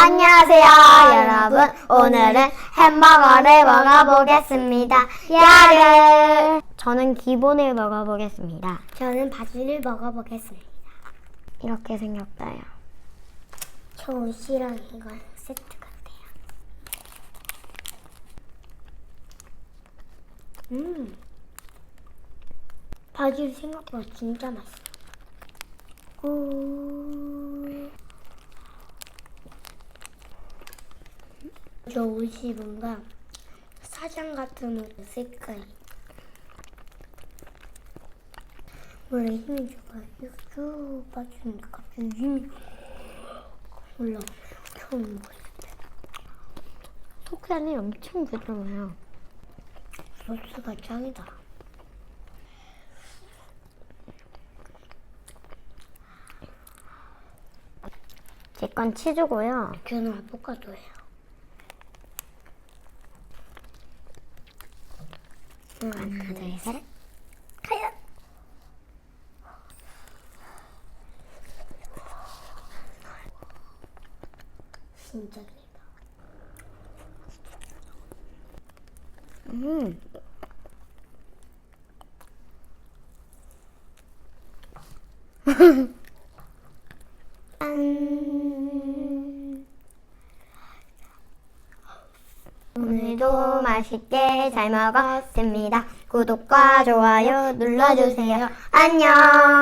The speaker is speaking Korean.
안녕하세요, 여러분. 오늘은 햄버거를 먹어보겠습니다. 야르! 저는 기본을 먹어보겠습니다. 저는 바지를 먹어보겠습니다. 이렇게 생겼어요. 저 옷이랑 이건 세트 같아요. 음. 바질 생각보다 진짜 맛있어. 오. 저 옷이 뭔가 사장 같은 옷 색깔이. 원래 힘이 좋아요. 이거 쭉 빠지니까 갑자기 힘이 올라오네요. 처음 먹었을 때. 속살이 엄청 부드러워요. 소스가 짱이다. 제 건 치즈고요. 저는 아보카도예요. 하나, 둘, 셋. 가요. 진짜 길다. 음. 짠. 오늘도 맛있게 잘 먹었습니다. 구독과 좋아요 눌러주세요. 안녕!